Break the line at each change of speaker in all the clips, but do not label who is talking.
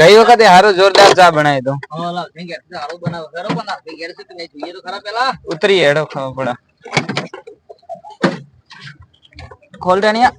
ગઈ વખતે હારો જોરદાર ચા બનાવી
તો
ઉતરી હેડો ખબર પડે. ખોલ ટાણિયા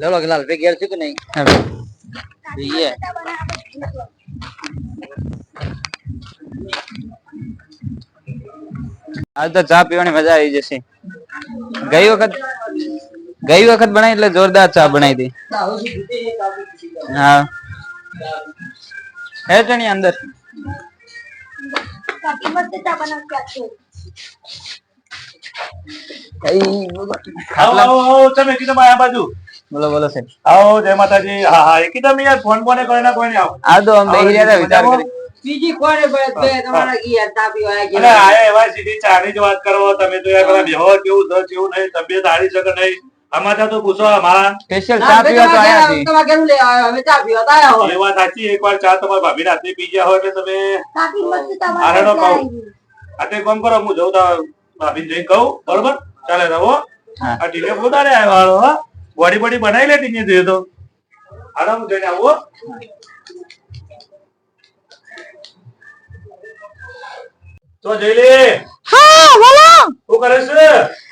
લેલો કે લાલ ભાઈ ઘેર છે કે નહીં. જોઈએ.
આજ તો ચા પીવાની મજા આવી જશે. ગઈ વખત ગઈ વખત બનાવી એટલે જોરદાર ચા બનાવી હતી. હા. હે ચણી અંદર.
તમે કીધું આ બાજુ.
બોલો બોલો સાહેબ.
આવો જય માતાજી. હા હા એકદમ યાર ફોન કોને કોઈ ના કોઈ આવો.
આ તો આમ બેહી રહ્યા વિચાર કરી
બીજી કોને તમારા યાર ચા પીવા આવી
અને
ગયા
આયા એવા સીધી ચાની જ વાત કરો તમે તો યાર પેલા કેવું દર કેવું નહીં તબિયત હારી શકે નહીં? આમાં તો પૂછો આમાં.
સ્પેશિયલ
ના,
ચા
ભાઈ,
પીવા તો આયા
ઘેર-
છીએ
તમારા લે અમે ચા પીવા તો આયા હોય.
એ વાત સાચી એકવાર ચા તમારા ભાભી રાતે પી ગયા હોય એટલે તમે?
કાકી મસ્ત
આરડો કરો હું જઉં તો ભાભી જઈ કહું બરોબર? ચાલે રહો આ ઢીલે પોતાને આવ્યો બોડી બોડી બનાવી લે ટીને જોઈએ તો. આરામ જઈને આવું તો જઈ લે
હા બોલો.
શું કરે છે?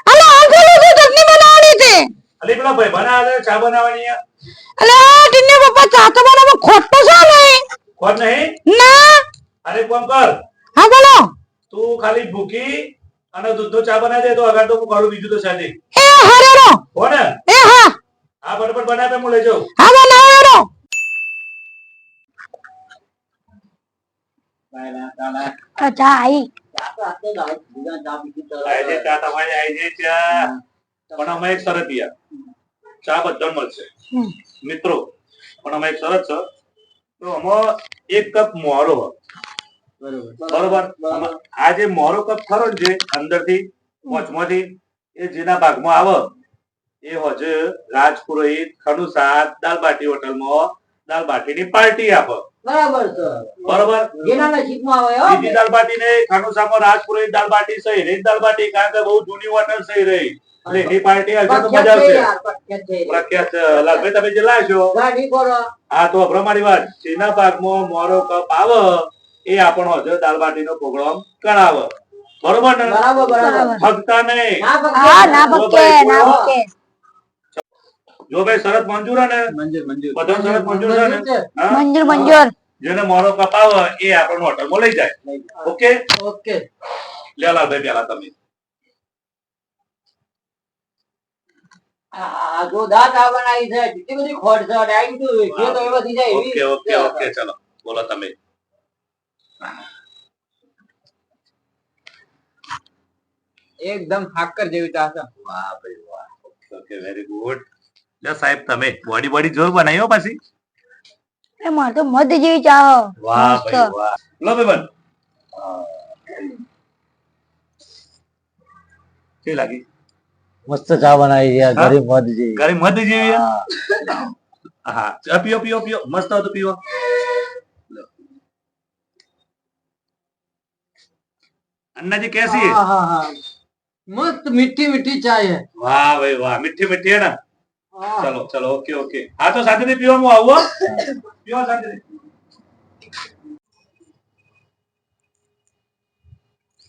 અલે અંકલ તો ચટણી બનાવવાની છે
અલે પેલા ભાઈ બનાવે છે ચા બનાવવાની.
અલે ટીને પપ્પા ચા તો બનાવો ખોટો છે ને
ખોટ નહીં?
ના.
અરે કોમ કર.
હા બોલો.
તું ખાલી ભૂકી અને દૂધનો ચા બનાવી દે તો આગળ તો હું કરું બીજું તો સાથે
એ હરેરો
હો ને?
એ હા.
આ ફટફટ બનાવે હું લઈ જાઉં.
હા બનાવેરો ચા
આવે. ચા
તમારી આઈ ચા પણ અમે એક શરત યાર ચા બધા મળશે મિત્રો પણ અમે એક શરત છે તો આમાં એક કપ મોરો
બરોબર.
આ જે મોરો કપ ખરો જે અંદરથી પોચમાંથી એ જેના ભાગમાં આવે એ હોજે રાજપુરોહિત ખનુસાદ દાલબાટી હોટલમાં દાલબાટીની પાર્ટી આપે
બરાબર છે
બરોબર.
જેના નસીબમાં આવે હો.
બીજી દાલબાટી ને ખાનુસામાં રાજપુરોહિત દાલબાટી સહી રહી. દાલબાટી કારણ કે બહુ જૂની હોટલ સહી રહી. એટલે એની પાર્ટી હશે તો મજા
પ્રખ્યાત
આવશે. લાલભાઈ તમે જે લાવશો હા તો મારી વાત. જેના ભાગમાં મોરો કપ આવે એ આપણો હજુ નો પ્રોગ્રામ કરાવે. બરોબર ને?
બરાબર બરાબર.
નહીં
ના.
ના
જો. ભાઈ શરત મંજૂર ને?
મંજૂર મંજૂર.
બધો શરત મંજૂર છે ને?
મંજૂર મંજૂર
જેને મોડો કપાવ એ આપણને હોટલમાં લઈ જાય. ઓકે?
ઓકે.
લેલા ભાઈ પેલા તમે.
આ જો દાંત આ બનાવી છે. કેટલી બધી ખોટ છે. ડાયરી તો જે તો એ બધી જાય.
ઓકે ઓકે ઓકે ચલો. બોલો તમે.
એકદમ હાકર જેવી
વાહ ભાઈ વાહ. ઓકે વેરી ગુડ લે સાહેબ તમે બોડી બોડી જોર બનાવી હો પાછી
એ મારે તો મધ જેવી ચા હો.
વાહ
મસ્ત.
ભાઈ વાહ લો ભાઈ બન કેવી લાગી
મસ્ત ચા બનાવી છે
હા?
ગરીબ મધ જેવી
ઘરે મધ જેવી હે?
હા.
હા ચા પીઓ પીઓ પીઓ મસ્ત હતો પીઓ લો. अन्ना जी कैसी है
हाँ हाँ हाँ मस्त मीठी मीठी चाय है
वाह भाई वाह मीठी मीठी है ना ચલો ચલો ઓકે ઓકે હા તો સાથે પીવા હું આવું પીવા સાથે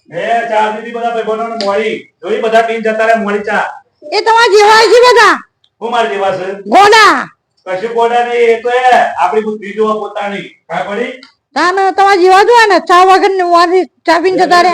એ ચા દીધી બધા ભાઈબંધોને મોડી જોઈ બધા પીન જતા રહે મોડી ચા
એ તમારા જેવા બધા
હું મારી જેવા છે તો એ આપણી બુદ્ધિ પોતાની ના
ના તમારા જેવા જોવા ને ચા વગર ચા પીન જતા રહે